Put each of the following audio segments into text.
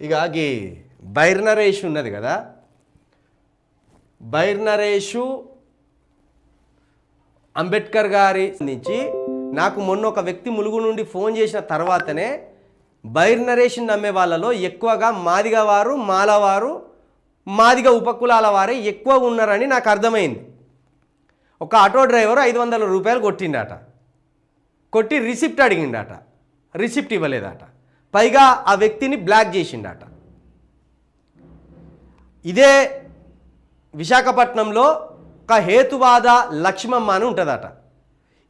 ఇక ఈ బైర్నరేష్ ఉన్నది కదా. బైర్నరేషు అంబేద్కర్ గారి నుంచి నాకు మొన్న ఒక వ్యక్తి ములుగు నుండి ఫోన్ చేసిన తర్వాతనే బైర్నరేషన్ నమ్మే వాళ్ళలో ఎక్కువగా మాదిగ వారు మాలవారు మాదిగ ఉపకులాల వారే ఎక్కువ ఉన్నారని నాకు అర్థమైంది. ఒక ఆటో డ్రైవర్ ఐదు వందల రూపాయలు కొట్టిండట. కొట్టి రిసిప్ట్ అడిగిండట. రిసిప్ట్ ఇవ్వలేదట. పైగా ఆ వ్యక్తిని బ్లాక్ చేసిండట. ఇదే విశాఖపట్నంలో ఒక హేతువాద లక్ష్మమ్మ అని ఉంటుందట.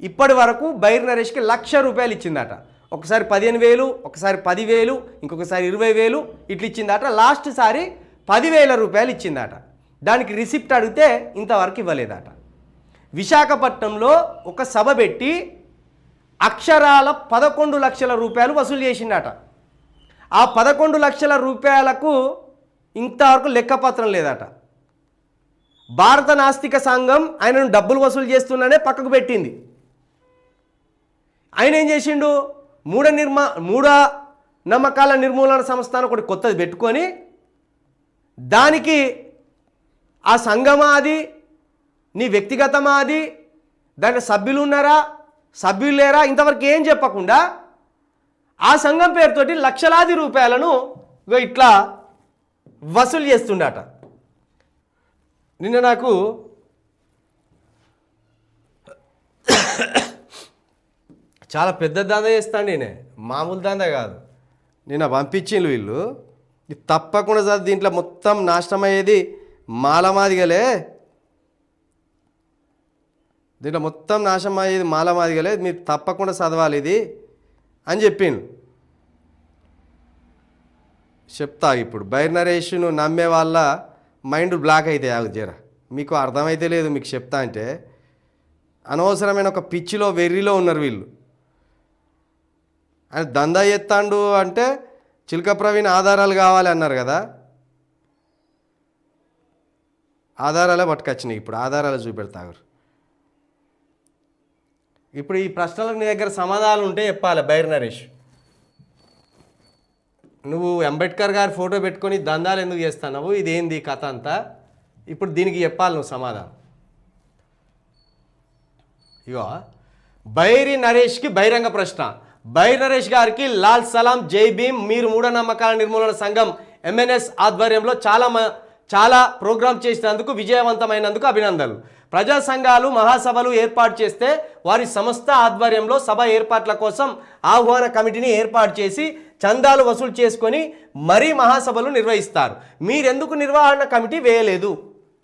ఇప్పటి వరకు బైర్ నరేష్కి లక్ష రూపాయలు ఇచ్చిందట. ఒకసారి పదిహేను వేలు ఒకసారి పదివేలు ఇంకొకసారి ఇరవై వేలు ఇట్లు ఇచ్చిందట. లాస్ట్ సారి పదివేల రూపాయలు ఇచ్చిందట. దానికి రిసిప్ట్ అడిగితే ఇంతవరకు ఇవ్వలేదట. విశాఖపట్నంలో ఒక సభ పెట్టి అక్షరాల పదకొండు లక్షల రూపాయలు వసూలు చేసిండట ఆ పదకొండు లక్షల రూపాయలకు ఇంతవరకు లెక్కపత్రం లేదట. భారత నాస్తిక సంఘం ఆయనను డబ్బులు వసూలు చేస్తున్నానే పక్కకు పెట్టింది. ఆయన ఏం చేసిండు? మూఢ నిర్మా మూఢ నమ్మకాల నిర్మూలన సంస్థ అని ఒకటి కొత్తది పెట్టుకొని దానికి ఆ సంఘమా అది? నీ వ్యక్తిగతమా అది? దాంట్లో సభ్యులు ఉన్నారా? సభ్యులు లేరా? ఇంతవరకు ఏం చెప్పకుండా ఆ సంఘం పేరుతోటి లక్షలాది రూపాయలను ఇట్లా వసూలు చేస్తుండట. నిన్న నాకు చాలా పెద్ద దాందా చేస్తాను నేనే. మామూలు దాందా కాదు. నిన్న పంపించిండు వీళ్ళు. తప్పకుండా సార్ దీంట్లో మొత్తం నాశనం అయ్యేది మాలమాదిగలే. దీంట్లో మొత్తం నాశనం అయ్యేది మాలమాదిగలే. మీరు తప్పకుండా చదవాలి ఇది. అని చెప్పిండు. చెప్తా ఇప్పుడు. బైర్ నరేష్ను నమ్మే వాళ్ళ మైండ్ బ్లాక్ అయితే ఆగు జర. మీకు అర్థమైతే లేదు మీకు చెప్తా అంటే. అనవసరమైన ఒక పిచ్చిలో వెర్రిలో ఉన్నారు వీళ్ళు. అని దందా ఎత్తాండు అంటే చిలక ప్రవీణ్ ఆధారాలు కావాలి అన్నారు కదా. ఆధారాలే పట్టుకొచ్చినాయి ఇప్పుడు. ఆధారాలు చూపెడతారు ఇప్పుడు ఈ ప్రశ్నలకు నీ దగ్గర సమాధానాలు ఉంటే చెప్పాలి బైర్ నరేష్. నువ్వు అంబేద్కర్ గారి ఫోటో పెట్టుకొని దందాలు ఎందుకు చేస్తున్నావు? ఇదేంది కథ అంతా? ఇప్పుడు దీనికి చెప్పాలి నువ్వు సమాధానం. ఇగో బైరి నరేష్కి బహిరంగ ప్రశ్న. బైరి నరేష్ గారికి లాల్ సలాం జై భీమ్ మీరు మూఢనమ్మకాల నిర్మూలన సంఘం ఎంఎన్ఎస్ ఆధ్వర్యంలో చాలా మ- చాలా ప్రోగ్రామ్ చేసినందుకు విజయవంతమైనందుకు అభినందనలు. ప్రజా సంఘాలు మహాసభలు ఏర్పాటు చేస్తే వారి సంస్థ ఆధ్వర్యంలో సభ ఏర్పాట్ల కోసం ఆహ్వాన కమిటీని ఏర్పాటు చేసి చందాలు వసూలు చేసుకొని మరీ మహాసభలు నిర్వహిస్తారు. మీరెందుకు నిర్వహణ కమిటీ వేయలేదు?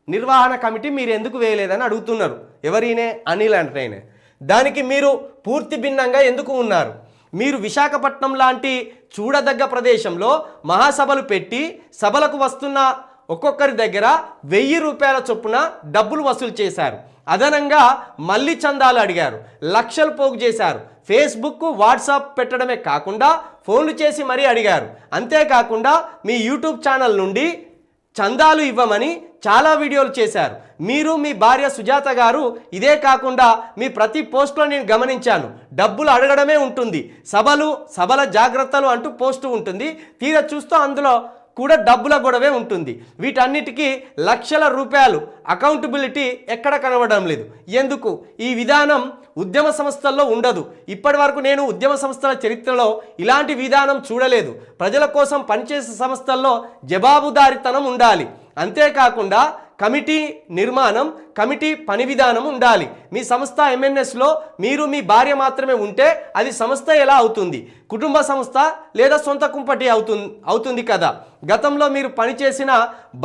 నిర్వహణ కమిటీ మీరు ఎందుకు వేయలేదని అడుగుతున్నారు. ఎవరినే? అనిల్ అంటేనే. దానికి మీరు పూర్తి భిన్నంగా ఎందుకు ఉన్నారు? మీరు విశాఖపట్నం లాంటి చూడదగ్గ ప్రదేశంలో మహాసభలు పెట్టి సభలకు వస్తున్న ఒక్కొక్కరి దగ్గర వెయ్యి రూపాయల చొప్పున డబ్బులు వసూలు చేశారు. అదనంగా మళ్ళీ చందాలు అడిగారు. లక్షలు పోగు చేశారు. ఫేస్బుక్ వాట్సాప్ పెట్టడమే కాకుండా ఫోన్లు చేసి మరీ అడిగారు. అంతేకాకుండా మీ యూట్యూబ్ ఛానల్ నుండి చందాలు ఇవ్వమని చాలా వీడియోలు చేశారు. మీరు మీ భార్య సుజాత గారు ఇదే కాకుండా మీ ప్రతి పోస్ట్లో నేను గమనించాను. డబ్బులు అడగడమే ఉంటుంది. సభలు సభల జాగ్రత్తలు అంటూ పోస్టు ఉంటుంది. తీర చూస్తూ అందులో కూడా డబ్బుల గొడవే ఉంటుంది. వీటన్నిటికీ లక్షల రూపాయలు అకౌంటబిలిటీ ఎక్కడ కనబడడం లేదు. ఎందుకు? ఈ విధానం ఉద్యమ సంస్థల్లో ఉండదు. ఇప్పటి వరకు నేను ఉద్యమ సంస్థల చరిత్రలో ఇలాంటి విధానం చూడలేదు. ప్రజల కోసం పనిచేసే సంస్థల్లో జవాబుదారితనం ఉండాలి. అంతేకాకుండా కమిటీ నిర్మాణం కమిటీ పని విధానం ఉండాలి. మీ సంస్థ ఎంఎన్ఎస్లో మీరు మీ భార్య మాత్రమే ఉంటే అది సంస్థ ఎలా అవుతుంది? కుటుంబ సంస్థ లేదా సొంత కుంపటి అవుతుంది అవుతుంది కదా. గతంలో మీరు పనిచేసిన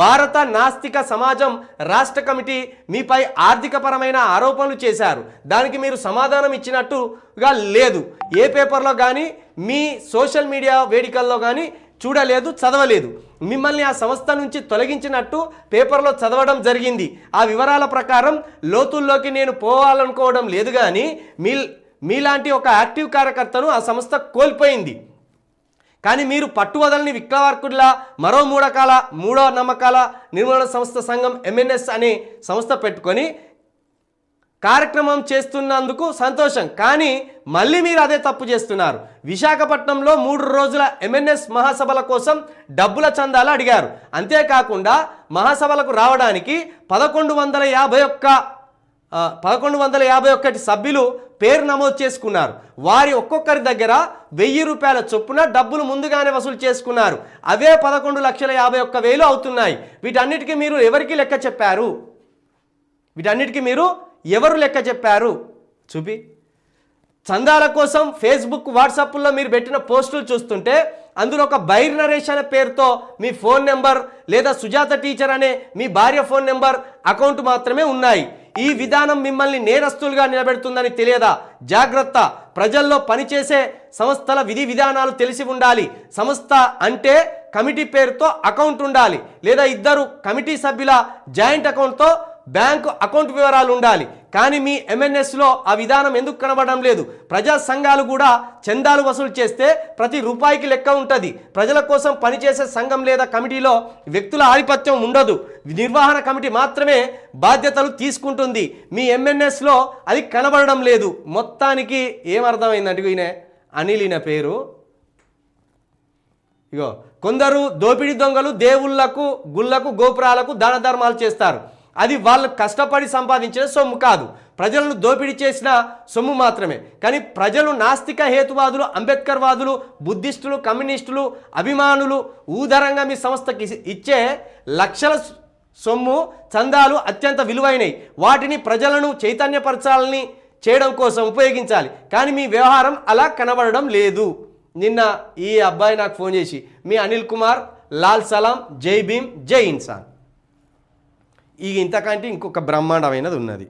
భారత నాస్తిక సమాజం రాష్ట్ర కమిటీ మీపై ఆర్థికపరమైన ఆరోపణలు చేశారు. దానికి మీరు సమాధానం ఇచ్చినట్టుగా లేదు. ఏ పేపర్లో కానీ మీ సోషల్ మీడియా వేదికల్లో కానీ చూడలేదు చదవలేదు. మిమ్మల్ని ఆ సంస్థ నుంచి తొలగించినట్టు పేపర్లో చదవడం జరిగింది. ఆ వివరాల ప్రకారం లోతుల్లోకి నేను పోవాలనుకోవడం లేదు కానీ మీ మీలాంటి ఒక యాక్టివ్ కార్యకర్తను ఆ సంస్థ కోల్పోయింది. కానీ మీరు పట్టువదలని విక్లవార్కుడిలా మరో మూడకాల మూడో నమ్మకాల నిర్మూలన సంస్థ సంఘం ఎంఎన్ఎస్ అనే సంస్థ పెట్టుకొని కార్యక్రమం చేస్తున్నందుకు సంతోషం. కానీ మళ్ళీ మీరు అదే తప్పు చేస్తున్నారు. విశాఖపట్నంలో మూడు రోజుల ఎంఎన్ఎస్ మహాసభల కోసం డబ్బుల చందాలు అడిగారు. అంతేకాకుండా మహాసభలకు రావడానికి పదకొండు వందల యాభై ఒక్క పదకొండు వందల యాభై ఒక్కటి సభ్యులు పేరు నమోదు చేసుకున్నారు. వారి ఒక్కొక్కరి దగ్గర వెయ్యి రూపాయల చొప్పున డబ్బులు ముందుగానే వసూలు చేసుకున్నారు. అవే పదకొండు లక్షల యాభై ఒక్క వేలు అవుతున్నాయి. వీటన్నిటికీ మీరు ఎవరికి లెక్క చెప్పారు? వీటన్నిటికీ మీరు ఎవరు లెక్క చెప్పారు? చూపి. చందాల కోసం ఫేస్బుక్ వాట్సాప్లో మీరు పెట్టిన పోస్టులు చూస్తుంటే అందులో ఒక బైర్ నరేష్ అనే పేరుతో మీ ఫోన్ నెంబర్ లేదా సుజాత టీచర్ అనే మీ భార్య ఫోన్ నెంబర్ అకౌంట్ మాత్రమే ఉన్నాయి. ఈ విధానం మిమ్మల్ని నేరస్తులుగా నిలబెడుతుందని తెలియదా? జాగ్రత్త. ప్రజల్లో పనిచేసే సంస్థల విధి విధానాలు తెలిసి ఉండాలి. సంస్థ అంటే కమిటీ పేరుతో అకౌంట్ ఉండాలి. లేదా ఇద్దరు కమిటీ సభ్యుల జాయింట్ అకౌంట్తో బ్యాంకు అకౌంట్ వివరాలు ఉండాలి. కానీ మీ ఎంఎన్ఎస్లో ఆ విధానం ఎందుకు కనబడడం లేదు? ప్రజా సంఘాలు కూడా చందాలు వసూలు చేస్తే ప్రతి రూపాయికి లెక్క ఉంటుంది. ప్రజల కోసం పనిచేసే సంఘం లేదా కమిటీలో వ్యక్తుల ఆధిపత్యం ఉండదు. నిర్వహణ కమిటీ మాత్రమే బాధ్యతలు తీసుకుంటుంది. మీ ఎంఎన్ఎస్లో అది కనబడడం లేదు. మొత్తానికి ఏమర్థమైందంటే ఈయన అనిల్ ఈయన పేరు? ఇగో కొందరు దోపిడీ దొంగలు దేవుళ్ళకు గుళ్ళకు గోపురాలకు దాన ధర్మాలు చేస్తారు. అది వాళ్ళు కష్టపడి సంపాదించిన సొమ్ము కాదు. ప్రజలను దోపిడీ చేసిన సొమ్ము మాత్రమే. కానీ ప్రజలు నాస్తిక హేతువాదులు అంబేద్కర్ వాదులు బుద్ధిస్టులు కమ్యూనిస్టులు అభిమానులు ఊదరంగా మీ సంస్థకి ఇచ్చే లక్షల సొమ్ము చందాలు అత్యంత విలువైనవి వాటిని ప్రజలను చైతన్యపరచాలని చేయడం కోసం ఉపయోగించాలి. కానీ మీ వ్యవహారం అలా కనబడడం లేదు. నిన్న ఈ అబ్బాయి నాకు ఫోన్ చేసి మీ అనిల్ కుమార్ లాల్ సలాం జై భీమ్ జై ఇన్సాన్. ఈ ఇంతకంటే ఇంకొక బ్రహ్మాండమైనది ఉన్నది.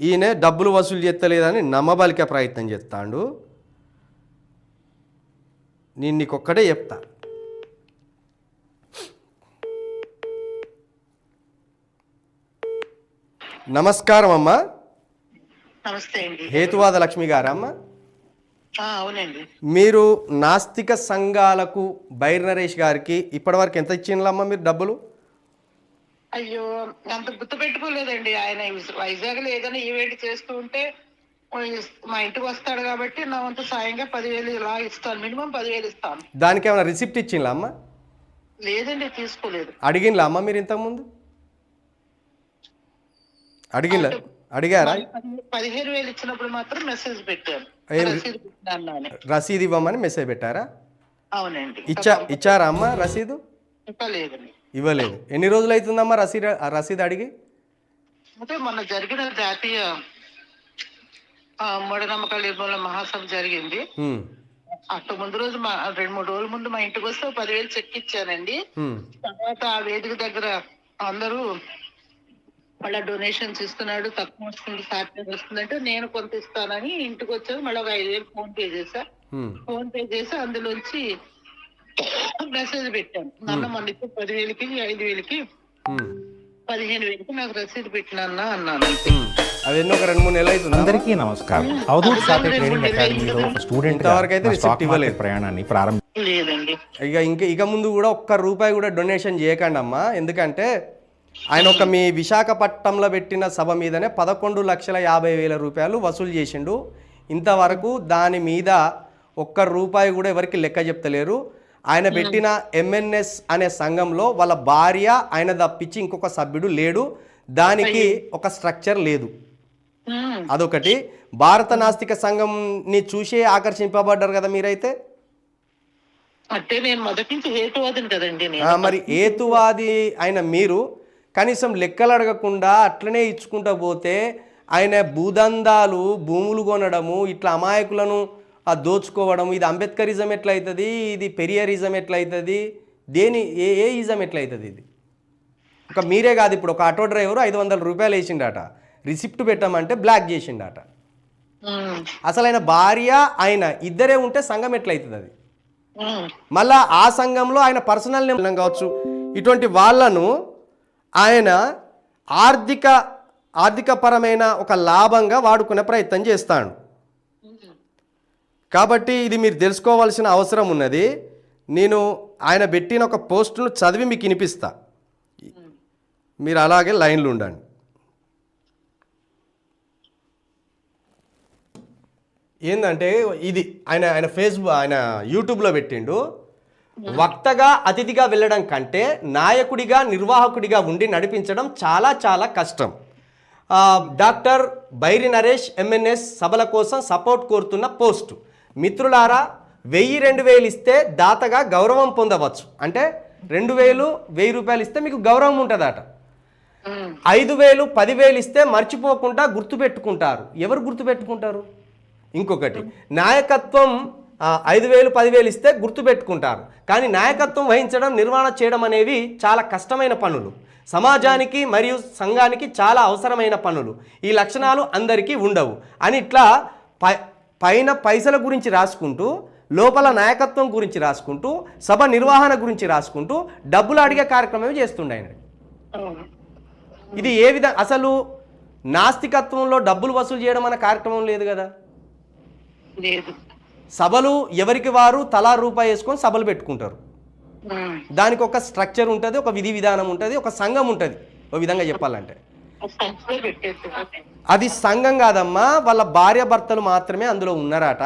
ఈయన డబ్బులు వసూలు చేస్తలేదని నమ్మబలికే ప్రయత్నం చేస్తాడు. నేను నీకొక్కడే చెప్తా. నమస్కారం అమ్మా. నమస్తే అండి. హేతువాద లక్ష్మి గారా అమ్మా? ఆ, అవునండి. మీరు నాస్తిక సంఘాలకు బైర్ నరేష్ గారికి ఇప్పటివరకు ఎంత ఇచ్చిండ్లమ్మా మీరు డబ్బులు? అయ్యో అంత గుర్తు పెట్టుకోలేదండి ఆయన. వైజాగ్లో ఏదైనా ఈవెంట్ చేస్తూ ఉంటే మా ఇంటికి వస్తాడు కాబట్టి నా వంతు సాయంగా పదివేలు ఇలా ఇస్తాను. మినిమం పదివేలు ఇస్తాను. దానికి ఏమైనా రిసిప్ట్ ఇచ్చిండ్లా అమ్మా? లేదండి తీసుకోలేదు. అడిగిన్లా అమ్మ మీరు ఇంతకుముందు అడిగిన్లా అడిగారా? పది- పదిహేను వేలు ఇచ్చినప్పుడు మాత్రం మెసేజ్ అని. రసీదు ఇవ్వమని మెసేజ్ పెట్టారా? అవునండి. ఇచ్చా ఇచ్చారా అమ్మా రసీదు? ఇంకా లేదండి ఇవ్వలేదు. ఎన్ని రోజులు అవుతుందమ్మా రసీదు రసీదు అడిగి? అంటే మొన్న జరిగిన జాతీయ మూఢనమ్మకాల నిర్మూలన మహాసభ జరిగింది. అటు ముందు రోజు మా రెండు మూడు రోజుల ముందు మా ఇంటికి వస్తే పదివేలు చెక్ ఇచ్చానండి. తర్వాత ఆ వేదిక దగ్గర అందరూ మళ్ళీ డొనేషన్స్ ఇస్తున్నాడు తక్కువ వస్తుంది సాధ్యం వస్తుందంటే నేను కొంత ఇస్తానని ఇంటికి వచ్చాను మళ్ళీ ఒక ఐదు వేలు ఫోన్ పే చేశా. హ్మ్. ఫోన్ పే చేసి అందులోంచి మెసేజ్ పెట్టాను. నన్ను మొన్న ఇప్పుడు పదివేలకి ఐదు వేలకి పదిహేను వేలకి నాకు రసీదు పెట్టినా అన్నాను. హ్మ్. అది ఎన్నో ఒక రెండు మూడు నెలలు అవుతుంది? అందరికీ నమస్కారం. అవధూత్ ట్రేడింగ్ అకాడమీలో స్టూడెంట్ ఇంతవరకు అయితే ఇవ్వలేదు. ప్రయాణాన్ని ప్రారంభ లేదండి. ఇక ఇంక ఇక ముందు కూడా ఒక్క రూపాయి కూడా డొనేషన్ చేయకండి అమ్మా. ఎందుకంటే ఆయన ఒక మీ విశాఖపట్నంలో పెట్టిన సభ మీదనే పదకొండు లక్షల యాభై వేల రూపాయలు వసూలు చేసిండు. ఇంతవరకు దాని మీద ఒక్క రూపాయి కూడా ఎవరికి లెక్క చెప్తలేరు. ఆయన పెట్టిన ఎంఎన్ఎస్ అనే సంఘంలో వాళ్ళ భార్య ఆయన తప్పించి ఇంకొక సభ్యుడు లేడు. దానికి ఒక స్ట్రక్చర్ లేదు. అదొకటి. భారత నాస్తిక సంఘంని చూసే ఆకర్షింపబడ్డారు కదా మీరైతే? అంటే నేను మొదటి నుంచి హేతువాదిని కదండి మరి ఏతువాది అయిన మీరు కనీసం లెక్కలు అడగకుండా అట్లనే ఇచ్చుకుంటూ పోతే ఆయన భూదందాలు భూములు కొనడము ఇట్లా అమాయకులను ఆ దోచుకోవడం ఇది అంబేద్కరిజం ఎట్లయితుంది ఇది పెరియరిజం ఎట్లయితుంది దేని ఏ ఏ ఇజం ఎట్లయితుంది ఇది? ఒక మీరే కాదు ఇప్పుడు ఒక ఆటో డ్రైవర్ ఐదు వందల రూపాయలు వేసిండట. రిసిప్ట్ పెట్టమంటే బ్లాక్ చేసిండట. అసలు ఆయన భార్య ఆయన ఇద్దరే ఉంటే సంఘం ఎట్లయితుంది అది మళ్ళా ఆ సంఘంలో ఆయన పర్సనల్ నేమ్ కావచ్చు. ఇటువంటి వాళ్ళను ఆయన ఆర్థిక ఆర్థికపరమైన ఒక లాభంగా వాడుకునే ప్రయత్నం చేస్తాడు. కాబట్టి ఇది మీరు తెలుసుకోవాల్సిన అవసరం ఉన్నది. నేను ఆయన పెట్టిన ఒక పోస్టును చదివి మీకు వినిపిస్తా. మీరు అలాగే లైన్లు ఉండండి. ఏంటంటే ఇది ఆయన ఆయన ఫేస్బుక్ ఆయన యూట్యూబ్లో పెట్టిండు. వక్తగా అతిథిగా వెళ్ళడం కంటే నాయకుడిగా నిర్వాహకుడిగా ఉండి నడిపించడం చాలా చాలా కష్టం. డాక్టర్ బైరి నరేష్ ఎంఎన్ఎస్ సభల కోసం సపోర్ట్ కోరుతున్న పోస్టు. మిత్రులారా వెయ్యి రెండు వేలు ఇస్తే దాతగా గౌరవం పొందవచ్చు. అంటే రెండు వేలు వెయ్యి రూపాయలు ఇస్తే మీకు గౌరవం ఉంటుందట. ఐదు వేలు పదివేలు ఇస్తే మర్చిపోకుండా గుర్తుపెట్టుకుంటారు. ఎవరు గుర్తుపెట్టుకుంటారు? ఇంకొకటి నాయకత్వం ఐదు వేలు పదివేలు ఇస్తే గుర్తుపెట్టుకుంటారు. కానీ నాయకత్వం వహించడం నిర్వహణ చేయడం అనేవి చాలా కష్టమైన పనులు. సమాజానికి మరియు సంఘానికి చాలా అవసరమైన పనులు. ఈ లక్షణాలు అందరికీ ఉండవు. అని ఇట్లా పై పైన పైసల గురించి రాసుకుంటూ లోపల నాయకత్వం గురించి రాసుకుంటూ సభ నిర్వహణ గురించి రాసుకుంటూ డబ్బులు అడిగే కార్యక్రమం చేస్తుండే ఆయన. ఇది ఏ విధంగా అసలు నాస్తికత్వంలో డబ్బులు వసూలు చేయడం అనే కార్యక్రమం లేదు కదా. సభలు ఎవరికి వారు తలా రూపాయి వేసుకొని సభలు పెట్టుకుంటారు. దానికి ఒక స్ట్రక్చర్ ఉంటుంది ఒక విధి విధానం ఉంటుంది ఒక సంఘం ఉంటుంది ఒక విధంగా చెప్పాలంటే. అది సంఘం కాదమ్మా వాళ్ళ భార్య భర్తలు మాత్రమే అందులో ఉన్నారట.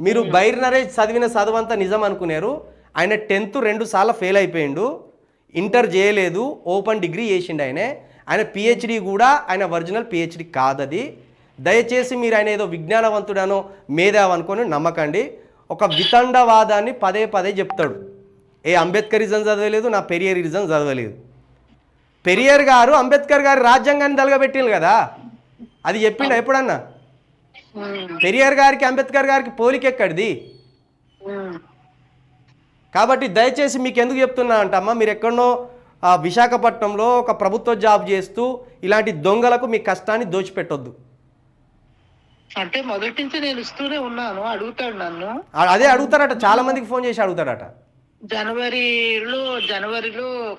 మీరు బైర్ నరేష్ చదివిన చదువంతా నిజం అనుకున్నారు ఆయన టెన్త్ రెండు సార్లు ఫెయిల్ అయిపోయిండు. ఇంటర్ చేయలేదు ఓపెన్ డిగ్రీ చేసిండు ఆయనే. ఆయన పిహెచ్డి కూడా ఆయన ఒరిజినల్ పిహెచ్డి కాదది. దయచేసి మీరు ఆయన ఏదో విజ్ఞానవంతుడనో మేధావి అనుకొని నమ్మకండి. ఒక వితండవాదాన్ని పదే పదే చెప్తాడు. ఏ అంబేద్కరిజం చదవలేదు నా పెరియరిజం చదవలేదు. పెరియర్ గారు అంబేద్కర్ గారి రాజ్యాంగాన్ని తలగబెట్టిండు కదా. అది చెప్పిండు ఎప్పుడన్నా. పెరియర్ గారికి అంబేద్కర్ గారికి పోలిక ఎక్కడిది. కాబట్టి దయచేసి మీకు ఎందుకు చెప్తున్నా అంటమ్మా మీరు ఎక్కడనో ఆ, విశాఖపట్నంలో ఒక ప్రభుత్వ జాబ్ చేస్తూ ఇలాంటి దొంగలకు మీ కష్టాన్ని దోచిపెట్టొద్దు. అంటే మొదటి నుంచి నేను ఇస్తూనే ఉన్నాను అడుగుతాడు నన్ను. అదే అడుగుతారట చాలా మందికి ఫోన్ చేసి అడుగుతాడట జనవరిలో జనవరిలో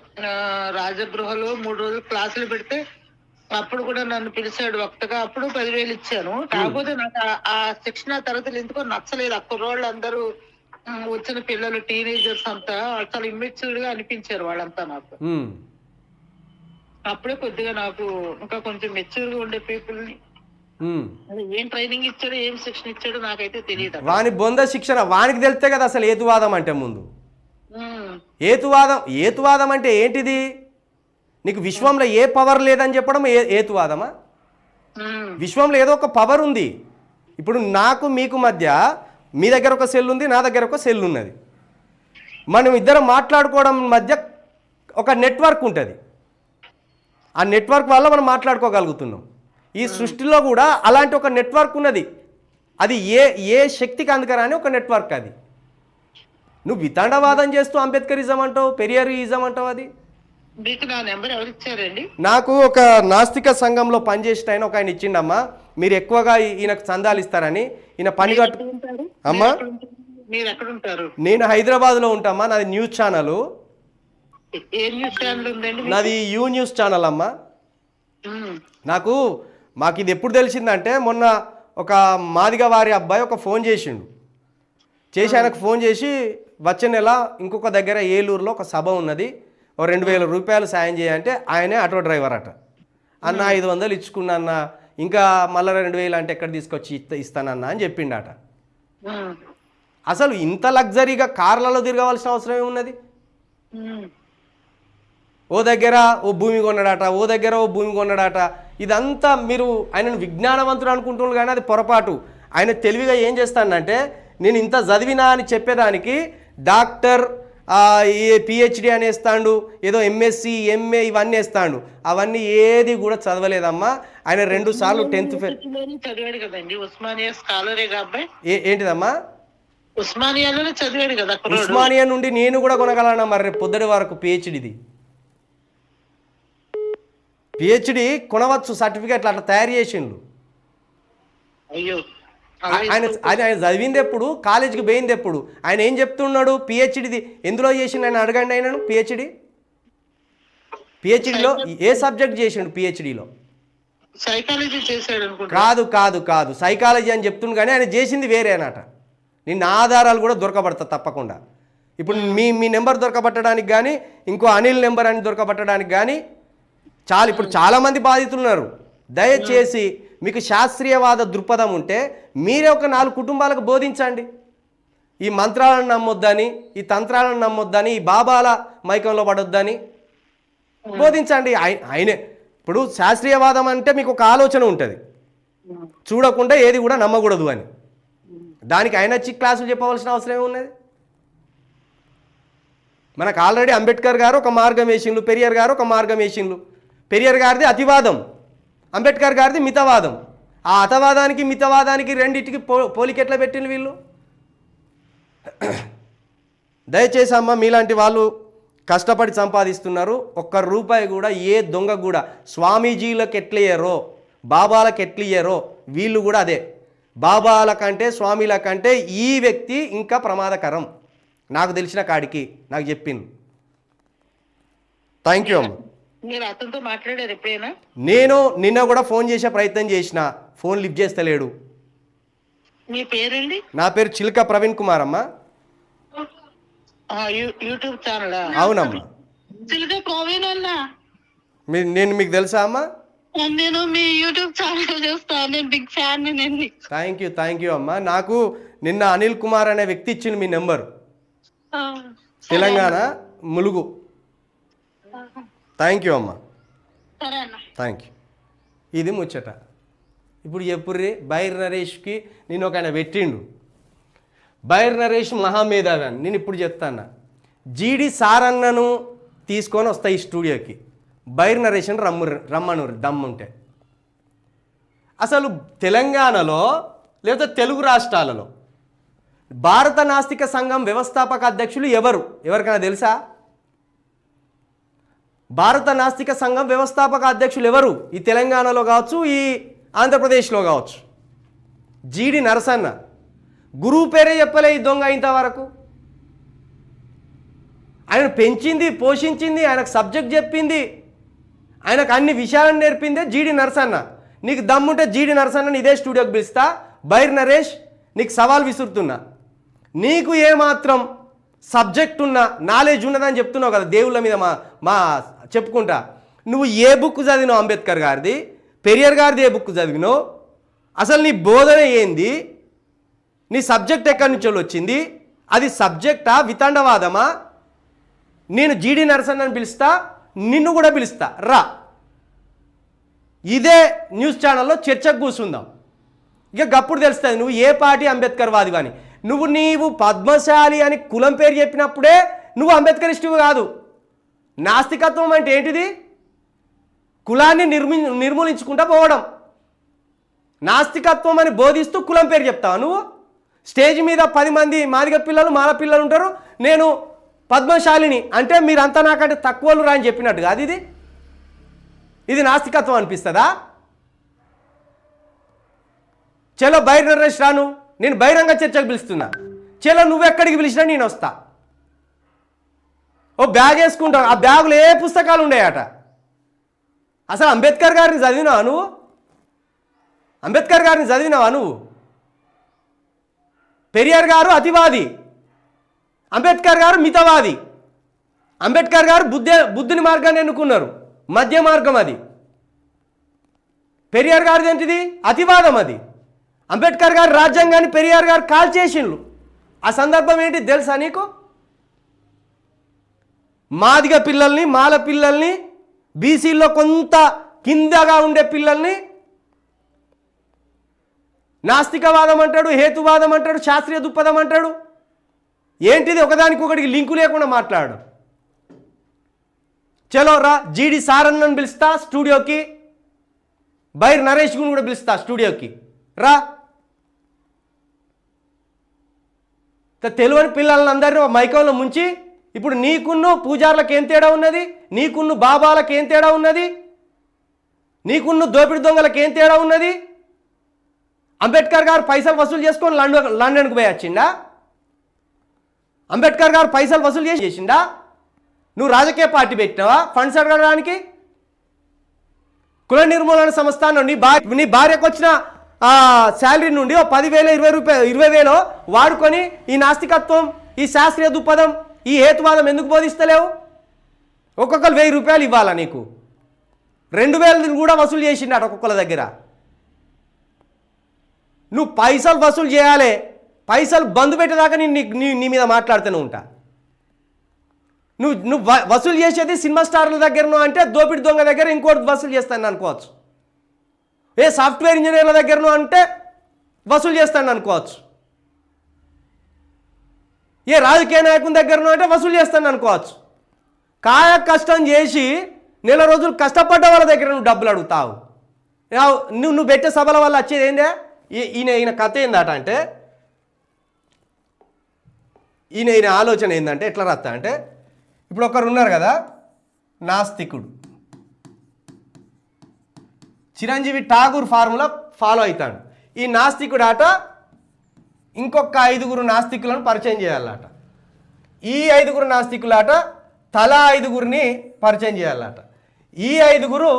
రాజగృహలో మూడు రోజులు క్లాసులు పెడితే అప్పుడు కూడా నన్ను పిలిచాడు వక్తగా అప్పుడు పదివేలు ఇచ్చాను. కాకపోతే నాకు ఆ- శిక్షణ తరగతులు ఎందుకో నచ్చలేదు. ఆ కుర్రోళ్ళు అందరూ వచ్చిన పిల్లలు టీనేజర్స్ అంతా చాలా ఇమ్మెచ్యూర్గా అనిపించారు వాళ్ళంతా నాకు. అప్పుడే కొద్దిగా నాకు ఇంకా కొంచెం మెచ్యూర్గా ఉండే పీపుల్ని ఏం ట్రైనింగ్ ఇచ్చాడో ఏం శిక్షణ ఇచ్చాడో నాకైతే తెలియదు. వాని బొంద శిక్షణ వానికి తెలితే కదా అసలు ఏతువాదం అంటే ముందు. ఏతువాదం ఏతువాదం అంటే ఏంటిది? నీకు విశ్వంలో ఏ పవర్ లేదని చెప్పడం ఏ ఏతువాదమా? విశ్వంలో ఏదో ఒక పవర్ ఉంది. ఇప్పుడు నాకు మీకు మధ్య మీ దగ్గర ఒక సెల్ ఉంది నా దగ్గర ఒక సెల్ ఉన్నది. మనం ఇద్దరం మాట్లాడుకోవడం మధ్య ఒక నెట్వర్క్ ఉంటుంది. ఆ నెట్వర్క్ వల్ల మనం మాట్లాడుకోగలుగుతున్నాం. ఈ సృష్టిలో కూడా అలాంటి ఒక నెట్వర్క్ ఉన్నది. అది ఏ ఏ శక్తికి అందుకరాని ఒక నెట్వర్క్ అది. నువ్వు వితండవాదం చేస్తూ అంబేద్కరిజం అంటావు పెరియారిజం అంటావు అది? మీకు నా నెంబర్ ఎవరు ఇచ్చారండి? నాకు ఒక నాస్తిక సంఘంలో పనిచేసిన ఆయన ఒక ఆయన ఇచ్చిండమ్మా. మీరు ఎక్కువగా ఈయనకు చందాలు ఇస్తారని. ఈయన పని కట్టు అమ్మా. మీరు ఎక్కడ ఉంటారు? నేను హైదరాబాద్లో ఉంటామా నాది న్యూస్ ఛానల్. ఏ న్యూస్ ఛానల్ ఉందండి మీకు? నాది యూ న్యూస్ ఛానల్ అమ్మా. నాకు మాకు ఇది ఎప్పుడు తెలిసిందంటే మొన్న ఒక మాదిగ వారి అబ్బాయి ఒక ఫోన్ చేసిండు. చేసి ఆయనకు ఫోన్ చేసి వచ్చే నెల ఇంకొక దగ్గర ఏలూరులో ఒక సభ ఉన్నది. ఓ రెండు వేల రూపాయలు సాయం చేయంటే ఆయనే ఆటో డ్రైవర్ అట. అన్న ఐదు వందలు ఇచ్చుకున్నా అన్న ఇంకా మళ్ళీ రెండు వేలు అంటే ఎక్కడ తీసుకొచ్చి ఇస్తా ఇస్తానన్నా అని చెప్పిండట. అసలు ఇంత లగ్జరీగా కార్లలో తిరగవలసిన అవసరం ఏమున్నది? ఓ దగ్గర ఓ భూమి కొన్నాడట ఓ దగ్గర ఓ భూమి కొన్నాడట. ఇదంతా మీరు ఆయనను విజ్ఞానవంతుడు అనుకుంటున్నారు కానీ అది పొరపాటు. ఆయన తెలివిగా ఏం చేస్తానంటే నేను ఇంత చదివినా అని చెప్పేదానికి డాక్టర్ పిహెచ్డి అని వేస్తాడు ఏదో ఎంఎస్సి ఎంఏ ఇవన్నీ వేస్తాడు. అవన్నీ ఏది కూడా చదవలేదమ్మా. ఆయన రెండు సార్లు టెన్త్ ఫెయిల్ యూనివర్సిటీలోనే చదివాడు కదండి. ఉస్మానియా స్కాలరే ఏంటిదమ్మా? ఉస్మానియాలోనే చదివాడు కదా కుర్రోడు. ఉస్మానియా నుండి నేను కూడా కొనగలనా మరి రేపు పొద్దుటి వరకు పిహెచ్డిది పిహెచ్డి కొనవచ్చు సర్టిఫికేట్లు అట్లా తయారు చేసిండు. అయ్యో. ఆయన ఆయన ఆయన చదివింది ఎప్పుడు కాలేజీకి పోయింది ఎప్పుడు ఆయన ఏం చెప్తున్నాడు? పిహెచ్డిది ఎందులో చేసిండు? ఆయన అడగండి ఆయనను పిహెచ్డి పిహెచ్డిలో ఏ సబ్జెక్ట్ చేసిండు పిహెచ్డిలో సైకాలజీ చేశాడు కాదు కాదు కాదు. సైకాలజీ అని చెప్తుండు కానీ ఆయన చేసింది వేరేనట నిన్న ఆధారాలు కూడా దొరకబడతా తప్పకుండా. ఇప్పుడు మీ మీ నెంబర్ దొరకబట్టడానికి కానీ ఇంకో అనిల్ నెంబర్ అని దొరకబట్టడానికి కానీ చాలా ఇప్పుడు చాలామంది బాధితులు ఉన్నారు దయచేసి మీకు శాస్త్రీయవాద దృక్పథం ఉంటే మీరే ఒక నాలుగు కుటుంబాలకు బోధించండి. ఈ మంత్రాలను నమ్మొద్దని ఈ తంత్రాలను నమ్మొద్దని ఈ బాబాల మైకంలో పడొద్దని బోధించండి. ఆయనే ఇప్పుడు శాస్త్రీయవాదం అంటే మీకు ఒక ఆలోచన ఉంటుంది. చూడకుండా ఏది కూడా నమ్మకూడదు అని. దానికి ఆయన వచ్చి క్లాసులు చెప్పవలసిన అవసరం ఏమున్నది మనకు ఆల్రెడీ అంబేద్కర్ గారు ఒక మార్గం వేసిండ్లు పెరియర్ గారు ఒక మార్గం వేసిండ్లు. పెరియర్ గారిది అతివాదం. అంబేద్కర్ గారిది మితవాదం. ఆ అతవాదానికి మితవాదానికి రెండింటికి పో పోలికెట్లా పెట్టిన వీళ్ళు? దయచేసి అమ్మ మీలాంటి వాళ్ళు కష్టపడి సంపాదిస్తున్నారు. ఒక్క రూపాయి కూడా ఏ దొంగ కూడా స్వామీజీలకు ఎట్లయ్యారో బాబాలకు ఎట్లయ్యారో వీళ్ళు కూడా అదే. బాబాల కంటే స్వామిల కంటే ఈ వ్యక్తి ఇంకా ప్రమాదకరం. నాకు తెలిసిన కాడికి నాకు చెప్పింది థ్యాంక్ యూ అమ్మ. మీరు అతనితో మాట్లాడారు ఎప్పుడైనా? నేను నిన్న కూడా ఫోన్ చేసే ప్రయత్నం చేసిన. Phone lift చేస్తలేడు. మీ పేరండి? నా పేరు చిలుక ప్రవీణ్ కుమార్ అమ్మ. YouTube channel? అవునమ్మా. సిల్గా ప్రవీణ్ అన్న. మీ నేను మీకు తెలుసా అమ్మా? నేను మీ యూట్యూబ్ ఛానల్ చూస్తాను నేను బిగ్ ఫ్యాన్ నేను థ్యాంక్ యూ థ్యాంక్ యూ అమ్మా. నాకు నిన్న అనిల్ కుమార్ అనే వ్యక్తి ఇచ్చింది మీ number. Telangana Mulugu. Thank you అమ్మా. థ్యాంక్ యూ ఇది ముచ్చట. ఇప్పుడు చెప్పుర్రి బైర్ నరేష్కి నేను ఒక ఆయన పెట్టిండు. బైర్ నరేష్ మహామేధావి అని నేను ఇప్పుడు చెప్తాను జీడి సారన్నను తీసుకొని వస్తా ఈ స్టూడియోకి. బైర్ నరేష్ అని రమ్ము రమ్మను దమ్ముంటే అసలు తెలంగాణలో లేదా తెలుగు రాష్ట్రాలలో భారత నాస్తిక సంఘం వ్యవస్థాపక అధ్యక్షులు ఎవరు? ఎవరికైనా తెలుసా? భారత నాస్తిక సంఘం వ్యవస్థాపక అధ్యక్షులు ఎవరు? ఈ తెలంగాణలో కావచ్చు ఈ ఆంధ్రప్రదేశ్లో కావచ్చు. జీడి నరసన్న. గురువు పేరే చెప్పలే ఈ దొంగ ఇంతవరకు. ఆయన పెంచింది పోషించింది ఆయనకు సబ్జెక్ట్ చెప్పింది. ఆయనకు అన్ని విషయాలను నేర్పిందే జీడి నరసన్న. నీకు దమ్ముంటే జీడి నరసన్నని ఇదే స్టూడియోకి పిలుస్తా. బైర్ నరేష్ నీకు సవాల్ విసురుతున్నా. నీకు ఏమాత్రం సబ్జెక్ట్ ఉన్న నాలెడ్జ్ ఉన్నదని చెప్తున్నావు కదా దేవుళ్ళ మీద మా మా చెప్పుకుంటా. నువ్వు ఏ బుక్ చదివినావు అంబేద్కర్ గారిది? పెరియర్ గారిది ఏ బుక్ చదివినావు? అసలు నీ బోధన ఏంది? నీ సబ్జెక్ట్ ఎక్కడి నుంచి వచ్చింది? అది సబ్జెక్టా? వితండవాదమా? నేను జీడి నరసన్ అని పిలుస్తా నిన్ను కూడా పిలుస్తా. రా. ఇదే న్యూస్ ఛానల్లో చర్చకు కూర్చుందాం. ఇక గప్పుడు తెలుస్తుంది నువ్వు ఏ పార్టీ అంబేద్కర్ వాది కానీ నువ్వు నీవు పద్మశాలి అని కులం పేరు చెప్పినప్పుడే నువ్వు అంబేద్కరిస్టువు కాదు. నాస్తికత్వం అంటే ఏంటిది? కులాన్ని నిర్మి నిర్మూలించుకుంటా పోవడం. నాస్తికత్వం అని బోధిస్తూ కులం పేరు చెప్తావు నువ్వు? స్టేజ్ మీద పది మంది మాదిగ పిల్లలు మాల పిల్లలు ఉంటారు. నేను పద్మశాలిని అంటే మీరంతా నాకంటే తక్కువలు రా అని చెప్పినట్టు కాదు ఇది? ఇది నాస్తికత్వం అనిపిస్తుందా? చలో బయట నరేష్ రాను. నేను బహిరంగ చర్చకు పిలుస్తున్నా. చలో నువ్వెక్కడికి పిలిచినా నేను వస్తా. ఓ బ్యాగ్ వేసుకుంటావు. ఆ బ్యాగులో ఏ పుస్తకాలు ఉండేయట? అసలు అంబేద్కర్ గారిని చదివినావా నువ్వు? అంబేద్కర్ గారిని చదివినావా నువ్వు? పెరియార్ గారు అతివాది. అంబేద్కర్ గారు మితవాది. అంబేద్కర్ గారు బుద్ధి బుద్ధుని మార్గాన్ని ఎన్నుకున్నారు. మధ్య మార్గం అది. పెరియార్ గారిది ఏంటిది? అతివాదం అది. అంబేద్కర్ గారు రాజ్యాంగాన్ని పెరియార్ గారు కాల్ చేసిండ్రు ఆ సందర్భం ఏంటి తెలుసా నీకు? మాదిగ పిల్లల్ని మాల పిల్లల్ని బీసీలో కొంత కిందగా ఉండే పిల్లల్ని నాస్తికవాదం అంటాడు హేతువాదం అంటాడు శాస్త్రీయ దృక్పథం అంటాడు. ఏంటిది? ఒకదానికొకటికి లింకు లేకుండా మాట్లాడు. చలో రా జీడి సారన్నను పిలుస్తా స్టూడియోకి. బైర్ నరేష్ గుని కూడా పిలుస్తా స్టూడియోకి. రా. త- తెలియని పిల్లలని మైకంలో ముంచి ఇప్పుడు నీకున్ను పూజార్లకు ఏం తేడా ఉన్నది? నీకున్ను బాబాలకు ఏం తేడా ఉన్నది? నీకున్ను దోపిడి దొంగలకు ఏం తేడా ఉన్నది? అంబేద్కర్ గారు పైసలు వసూలు చేసుకొని లండన్ లండన్కి పోయి వచ్చిండా? అంబేద్కర్ గారు పైసలు వసూలు చేసి చేసిండా? నువ్వు రాజకీయ పార్టీ పెట్టినావా? ఫండ్స్ అడగడానికి? కుల నిర్మూలన సంస్థ నుండి నీ భార్య నీ భార్యకు వచ్చిన శాలరీ నుండి ఓ పదివేల ఇరవై రూపాయలు ఇరవై వేలు వాడుకొని ఈ నాస్తికత్వం ఈ శాస్త్రీయ దృక్పథం ఈ హేతువాదం ఎందుకు బోధిస్తలేవు? ఒక్కొక్కరు వెయ్యి రూపాయలు ఇవ్వాలా నీకు? రెండు వేలు కూడా వసూలు చేసిండట ఒక్కొక్కల దగ్గర. నువ్వు పైసలు వసూలు చేయాలి పైసలు బంద్ పెట్టేదాకా నేను నీ- నీ మీద మాట్లాడుతూనే ఉంటా. నువ్వు నువ్వు వసూలు చేసేది సినిమా స్టార్ల దగ్గరను అంటే దోపిడి దొంగ దగ్గర ఇంకోటి వసూలు చేస్తాను అనుకోవచ్చు. ఏ సాఫ్ట్వేర్ ఇంజనీర్ల దగ్గరను అంటే వసూలు చేస్తాను అనుకోవచ్చు. ఏ రాజకీయ నాయకుని దగ్గరను అంటే వసూలు చేస్తాను అనుకోవచ్చు. కాయ కష్టం చేసి నెల రోజులు కష్టపడ్డ వాళ్ళ దగ్గర నువ్వు డబ్బులు అడుగుతావు. నువ్వు నువ్వు పెట్టే సభల వల్ల వచ్చేది ఏందే? ఈయన ఈయన కథ ఏందట అంటే ఈయన ఈయన ఆలోచన ఏంటంటే ఎట్లా రాస్తా అంటే ఇప్పుడు ఒకరు ఉన్నారు కదా నాస్తికుడు. చిరంజీవి ఠాగూర్ ఫార్ములా ఫాలో అవుతాడు. ఈ నాస్తికుడు ఆట ఇంకొక ఐదుగురు నాస్తికులను పరిచయం చేయాలట. ఈ ఐదుగురు నాస్తికులాట తలా ఐదుగురిని పరిచయం చేయాలట. ఈ ఐదుగురు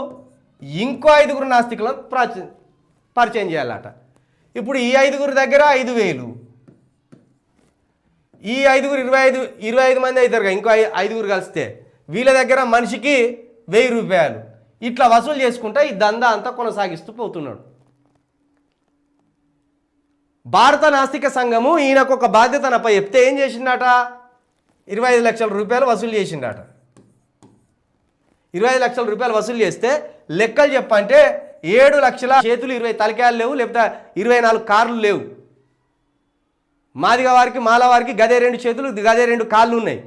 ఇంకో ఐదుగురు నాస్తికులను పరిచయం చేయాలట. ఇప్పుడు ఈ ఐదుగురు దగ్గర ఐదు వేలు. ఈ ఐదుగురు ఇరవై ఐదు ఇరవై ఐదు మంది అవుతారు కదా ఇంకో ఐదుగురు కలిస్తే. వీళ్ళ దగ్గర మనిషికి వెయ్యి రూపాయలు. ఇట్లా వసూలు చేసుకుంటా ఈ దందా అంతా కొనసాగిస్తూ పోతున్నాడు. భారత నాస్తిక సంఘము ఈయనకు ఒక బాధ్యత నప్ప చెప్తే ఏం చేసిండట? ఇరవై ఐదు లక్షల రూపాయలు వసూలు చేసిండట. ఇరవై ఐదు లక్షల రూపాయలు వసూలు చేస్తే లెక్కలు చెప్పంటే ఏడు లక్షల చేతులు ఇరవై తలకాయలు లేవు లేకపోతే ఇరవై నాలుగు కార్లు లేవు. మాదిగ వారికి మాల వారికి గదే రెండు చేతులు గదే రెండు కాళ్ళు ఉన్నాయి.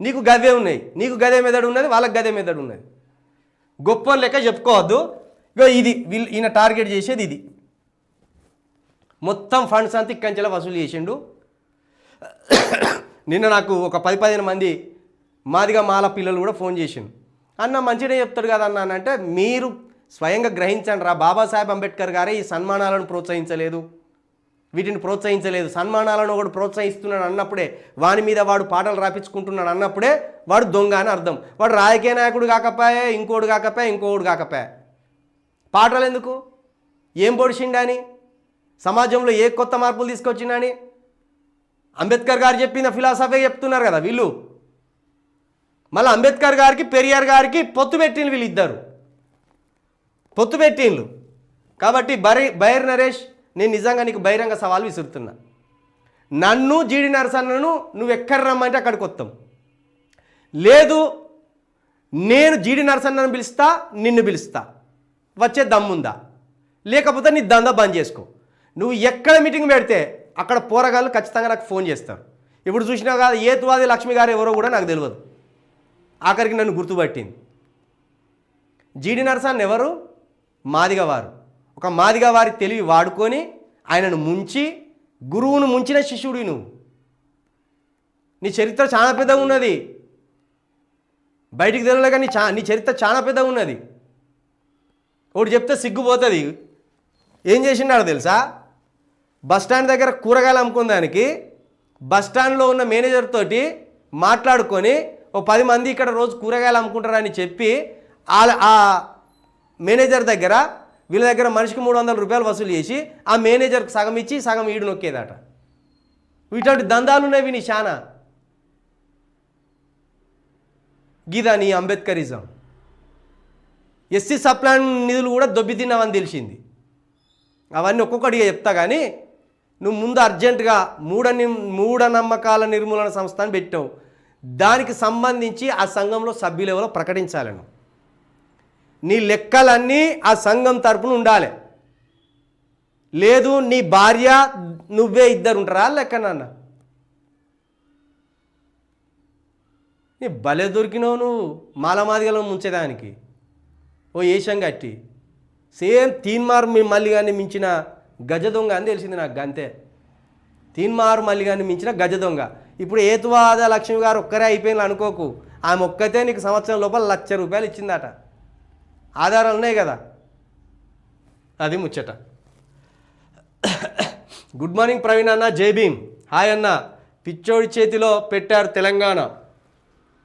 నీకు గదే ఉన్నాయి. నీకు గదే మెదడు ఉన్నది వాళ్ళకి గదే మెదడు ఉన్నది. గొప్ప లెక్క చెప్పుకోవద్దు. ఇగో ఇది వీళ్ళు ఈయన టార్గెట్ చేసేది ఇది. మొత్తం ఫండ్స్ అంతా ఇక్కంచెలా వసూలు చేసిండు. నిన్న నాకు ఒక పది పదిహేను మంది మాదిగా మాల పిల్లలు కూడా ఫోన్ చేసిండు. అన్న మంచిగా చెప్తాడు కదా అన్న అంటే మీరు స్వయంగా గ్రహించండి రా బాబాసాహెబ్ అంబేద్కర్ గారే ఈ సన్మానాలను ప్రోత్సహించలేదు. వీటిని ప్రోత్సహించలేదు. సన్మానాలను ఒకడు ప్రోత్సహిస్తున్నాడు అన్నప్పుడే వాని మీద వాడు పాటలు రాపించుకుంటున్నాడు అన్నప్పుడే వాడు దొంగ అని అర్థం. వాడు రాజకీయ నాయకుడు కాకపోయే ఇంకోడు కాకపోయా ఇంకోడు కాకపోయా పాటలు ఎందుకు? ఏం పొడిచిండని సమాజంలో ఏ కొత్త మార్పులు తీసుకొచ్చిండని అంబేద్కర్ గారు చెప్పిన ఫిలాసఫీ చెప్తున్నారు కదా వీళ్ళు. మళ్ళీ అంబేద్కర్ గారికి పెరియార్ గారికి పొత్తు పెట్టిండ్రు వీళ్ళిద్దరు. పొత్తు పెట్టిండ్రు. కాబట్టి బరి బైర్ నరేష్ నేను నిజంగా నీకు బహిరంగ సవాల్ విసురుతున్నా. నన్ను జీడి నరసన్నను నువ్వు ఎక్కడ రమ్మంటే అక్కడికి వస్తాం లేదు నేను జీడి నరసన్నను పిలుస్తా నిన్ను పిలుస్తా. వచ్చే దమ్ముందా? లేకపోతే నీ దందా బంద్ చేసుకో. నువ్వు ఎక్కడ మీటింగ్ పెడితే అక్కడ పోరగాళ్ళు ఖచ్చితంగా నాకు ఫోన్ చేస్తారు. ఇప్పుడు చూసినా కాదు ఏతువాది లక్ష్మి గారు ఎవరో కూడా నాకు తెలియదు. ఆఖరికి నన్ను గుర్తుపట్టింది. జీడి నరసాన్ని ఎవరు? మాదిగ వారు ఒక మాదిగ వారి తెలివి వాడుకొని ఆయనను ముంచి గురువును ముంచిన శిష్యుడి నువ్వు. నీ చరిత్ర చాలా పెద్దగా ఉన్నది. బయటికి తెలియలేక నీ చా నీ చరిత్ర చాలా పెద్దగా ఉన్నది. ఒకటి చెప్తే సిగ్గుపోతుంది. ఏం చేసిండాడు తెలుసా? బస్ స్టాండ్ దగ్గర కూరగాయలు అమ్ముకుందానికి బస్ స్టాండ్లో ఉన్న మేనేజర్ తోటి మాట్లాడుకొని ఓ పది మంది ఇక్కడ రోజు కూరగాయలు అమ్ముకుంటారని చెప్పి ఆ- ఆ మేనేజర్ దగ్గర వీళ్ళ దగ్గర మనిషికి మూడు వందల రూపాయలు వసూలు చేసి ఆ మేనేజర్కి సగం ఇచ్చి సగం ఈడు నొక్కేదట. ఇటువంటి దందాలు ఉన్నాయి నీ చాలా గీదా నీ అంబేద్కరిజం. ఎస్సీ సప్లాన్ నిధులు కూడా దొబ్బి తిన్నావని తెలిసింది. అవన్నీ ఒక్కొక్కటిగా చెప్తా కానీ నువ్వు ముందు అర్జెంటుగా మూఢ మూఢనమ్మకాల నిర్మూలన సంస్థ అని పెట్టావు. దానికి సంబంధించి ఆ సంఘంలో సభ్యులెవరో ప్రకటించాలను ప్రకటించాలి నీ లెక్కలన్నీ ఆ సంఘం తరపున ఉండాలి. లేదు నీ భార్య నువ్వే ఇద్దరు ఉంటారా లెక్కనన్నా నీ భలే దొరికినావు నువ్వు మాలమాదిగలో ముంచేదానికి. ఓ ఏషం గట్టి. సేమ్ తీన్మార్ మీ కానీ మించిన గజ దొంగ అని తెలిసింది నాకు అంతే తీన్మారు మల్లిగాన్ని మించిన గజ దొంగ. ఇప్పుడు ఏతువాద లక్ష్మి గారు ఒక్కరే అయిపోయింది అనుకోకు. ఆమె ఒక్కతే నీకు సంవత్సరం లోపల లక్ష రూపాయలు ఇచ్చిందట. ఆధారాలు ఉన్నాయి కదా? అది ముచ్చట. గుడ్ మార్నింగ్ ప్రవీణ్ అన్న జై భీమ్. హాయ్ అన్న. పిచ్చోడి చేతిలో పెట్టారు తెలంగాణ.